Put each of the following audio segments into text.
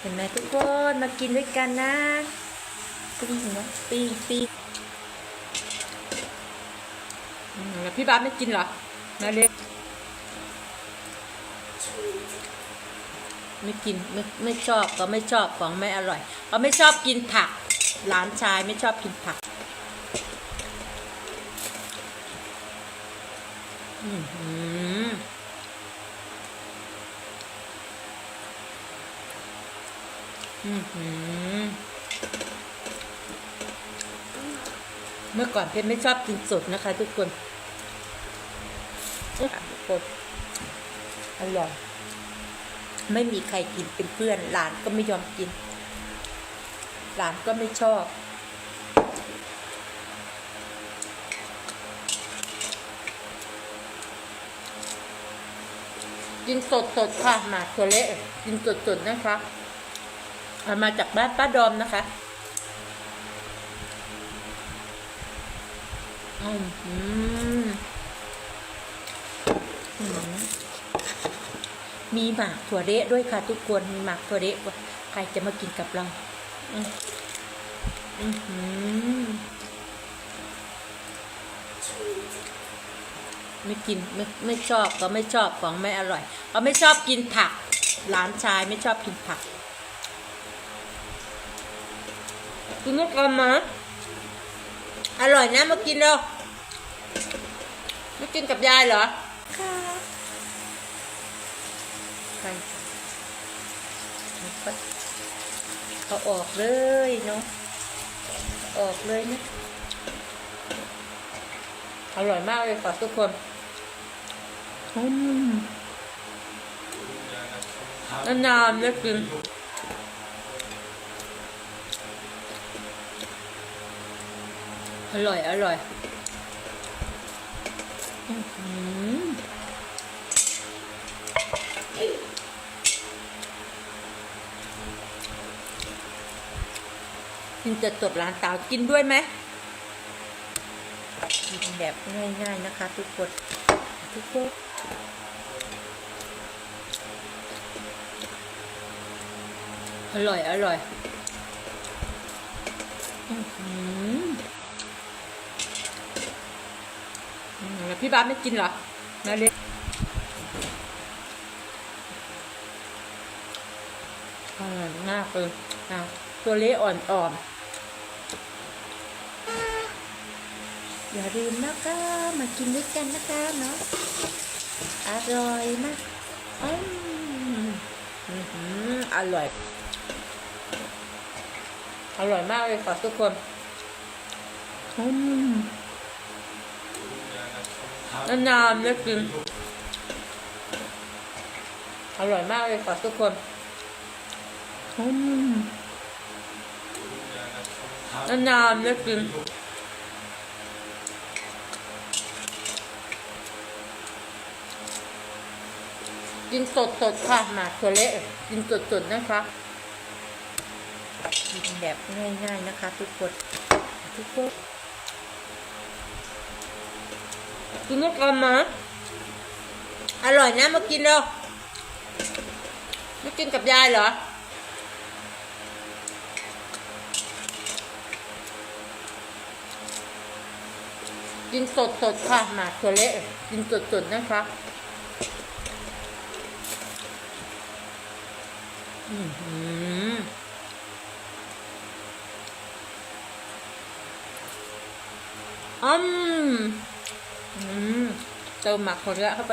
เห็นไหมทุกคนมากินด้วยกันนะปิ้งนะปิ้งปิ้งอืมแล้วพี่บ้านไม่กินเหรอนาเล็กไม่กินไม่ไม่ชอบก็ไม่ชอบของไม่อร่อยเขาไม่ชอบกินผัก หลานชายไม่ชอบกินผักอือหืออือหือ เมื่อก่อนเพชรไม่ชอบกินสดนะคะ ทุกคนทุกคนอร่อยไม่มีใครกินเป็นเพื่อน หลานก็ไม่ยอมกิน หลานก็ไม่ชอบ กินสดสดๆค่ะหมากถั่วเละกินสดสดๆนะคะ เอามาจากบ้านป้าดอมนะคะอืมอืมมีหมากถั่วเละด้วยค่ะ ทุกคนมีหมากถั่วเละใครจะมากินกับเราอืมอืมอืมไม่กินไม่ไม่ชอบก็ไม่ชอบของไม่อร่อยเขาไม่ชอบกินผัก หลานชายไม่ชอบกินผัก กินด้วยกันนะอร่อยนะมากินเร็วไม่กินกับยายเหรอค่ะใครเอาออกเลยเนาะออกเลยนะอร่อยมากเลยค่ะทุกคนอืมนานๆได้กิน อร่อย อร่อยอือหือกินจะจบร้านเตากินด้วยไหมกินแบบง่าย ๆ นะคะ ทุกคนทุกคนอร่อย อร่อย อือหืออืม แล้วพี่บ้านไม่กินเหรอนาเล็กอร่อยมากเลยอะตัวเละอ่อนๆ อย่าลืมนะคะมากินด้วยกันนะคะเนาะ อร่อยมากอืมอื้อหืออร่อย อร่อยมากเลยค่ะทุกคน อืม นานๆได้กิน อร่อยมากเลยค่ะทุกคนอืมนานๆได้กินกินสดสดๆค่ะหมากถั่วเละกินสดสดๆนะคะกินแบบง่ายๆนะคะ ทุกคนทุกคน กินด้วยกันนะอร่อยนะมากินเร็วม่กินกับยายเหรอกินสดสดค่ะหมากถั่วเละกินสดสดนะคะอือหืออืม อืมเติมหมักถั่วเละเข้าไป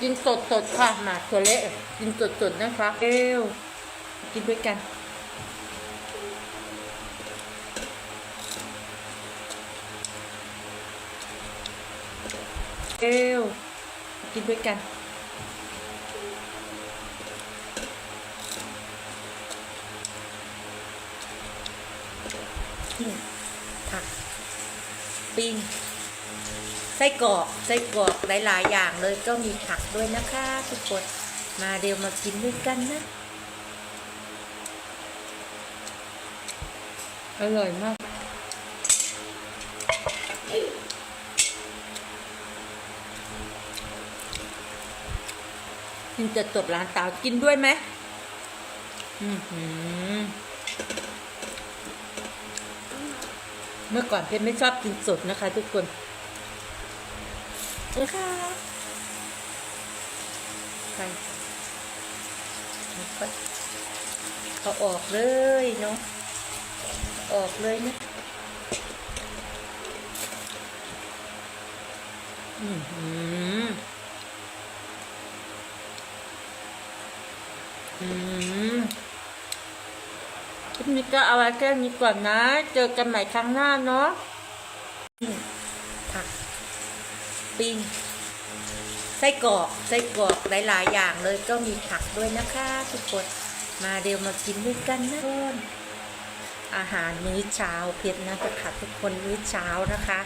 กินสดสดๆค่ะหมากถั่วเละกินสดสดๆนะคะเอวกินด้วยกัน เอวกินด้วยกันิ้งผักปิ้งไส้กรอกไส้กรอกหลายๆอย่างเลยก็มีผักด้วยนะคะทุกคนมาเร็วมากินด้วยกันนะ อร่อยมากกินจะจดร้านตากินด้วยไหมอือหือ เมื่อก่อนเพชรไม่ชอบกินสดนะคะ ทุกคนนะคะไปไปเขาออกเลยเนาะออกเลยนะอือหือ อืมคลิป นี้ก็เอาไว้แค่นี้ก่อนนะ เจอกันใหม่ครั้งหน้าเนาะผักปิ้งไส้กรอกไส้กรอกหลายๆอย่างเลยก็มีผักด้วยนะคะ ทุกคนมาเดี๋ยวมากินด้วยกันนะทุกคนอาหารมื้อเช้าเพชรนะจะขัดทุกคนมื้อเช้านะคะ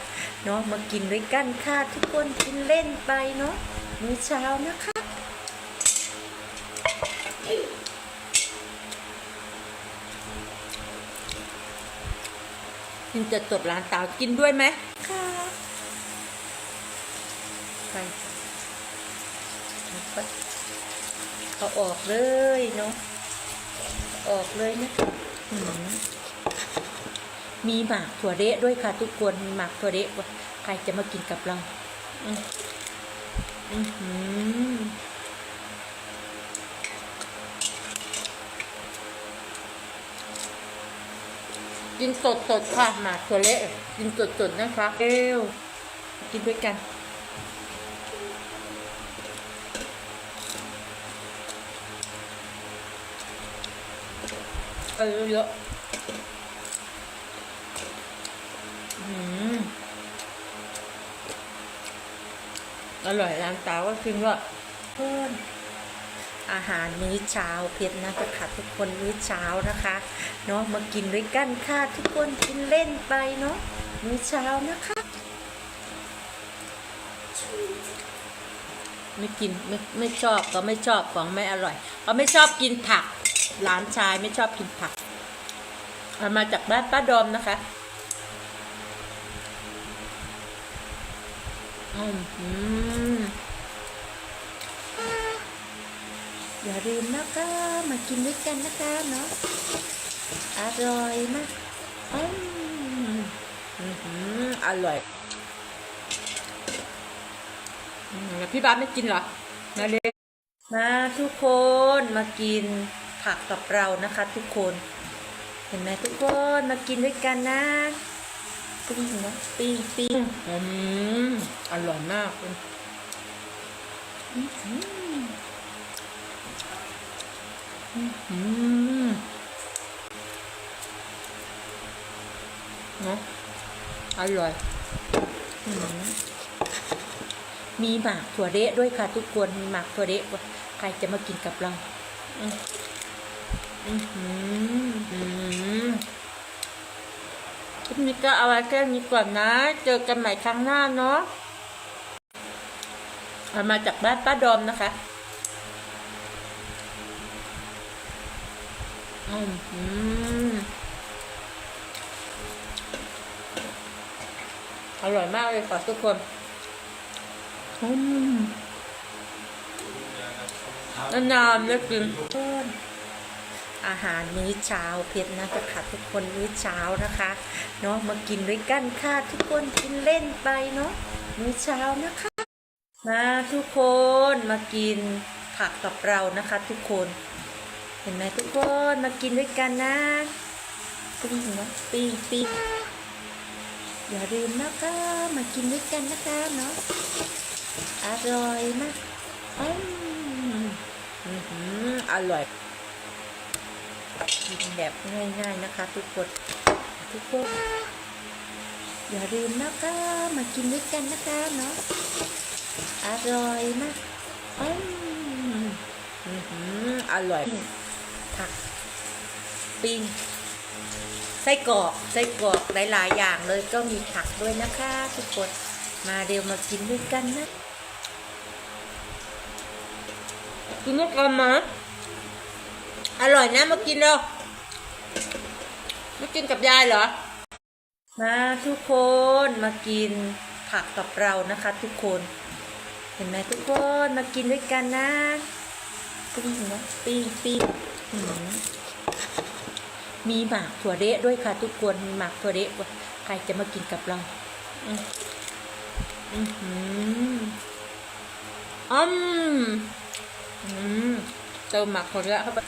เนาะมากินด้วยกันค่ะทุกคนกินเล่นไปเนาะมื้อเช้านะคะ กินจะจดร้านเตากินด้วยไหมค่ะไปไปเขาออกเลยเนาะออกเลยนะหืมมีหมากถั่วเดะด้วยค่ะ ทุกคนมีหมากถั่วเดะด้วยใครจะมากินกับเรา อืมอือ กินสดสดค่ะหมากถั่วเละกินสดสดนะคะเอวกินด้วยกัน เออเยอะอืมอร่อยร้านตาก็คือว่าเพิ่มอาหารมื้อเช้าเพชรนะจะขัดทุกคนมื้อเช้านะคะ เนาะมากินด้วยกันค่ะทุกคนกินเล่นไปเนาะมื้อเช้านะคะไม่กินไม่ไม่ชอบก็ไม่ชอบของไม่อร่อยเขาไม่ชอบกินผัก หลานชายไม่ชอบกินผักเอามาจากบ้านป้าดอมนะคะอืมอืมอย่าลืมนะคะมากินด้วยกันนะคะเนาะ อร่อยมากอืมอื้อหืออร่อยอืมแล้วพี่บ้านไม่กินเหรอมาเลยมาทุกคนมากินผักกับเรานะคะ ทุกคน เห็นไหมทุกคนมากินด้วยกันนะปิ้งนะปิ้งปิ้งอืมอร่อยมากเลยอืม เนาะอร่อยอืมมีหมากถั่วเดะด้วยค่ะทุกคนมีหมากถั่วเดะด้วยใครจะมากินกับเราอืมอือหืออืมคลิปนี้ก็เอาไว้แค่นี้ก่อนนะ เจอกันใหม่ครั้งหน้าเนาะเอามาจากบ้านป้าดอมนะคะอืม อืมอร่อยมากเลยค่ะทุกคนอืมนานๆได้กินอาหารมื้อเช้าเพชรนะจะขัดทุกคนมื้อเช้านะคะเนาะมากินด้วยกันค่ะทุกคนกินเล่นไปเนาะมื้อเช้านะคะ มาทุกคนมากินผักกับเรานะคะ ทุกคน เห็นไหมทุกคนมากินด้วยกันนะปิ้งนะปิ้งปิ้ง อย่าลืมนะคะมากินด้วยกันนะคะเนาะอร่อยมากอืมอร่อยกินแบบง่ายๆนะคะ ทุกคนทุกคนอย่าลืมนะคะมากินด้วยกันนะคะเนาะอร่อยมากอืมอร่อยผักปิ้ง ไส้กรอกไส้กรอกหลายๆอย่างเลยก็มีผักด้วยนะคะ ทุกคนมาเดี๋ยวมากินด้วยกันนะกินด้วยกันนะอร่อยนะมากินเร็วมากินกับยายเหรอ มาทุกคนมากินผักกับเรานะคะ ทุกคน เห็นไหมทุกคนมากินด้วยกันนะปิ้งนะปิ้งปิ้งอื มีหมากถั่วเละด้วยค่ะ ทุกคนมีหมากถั่วเละใครจะมากินกับเราอืมอืมอืมอืมเติมหมากถั่วเละเข้าไป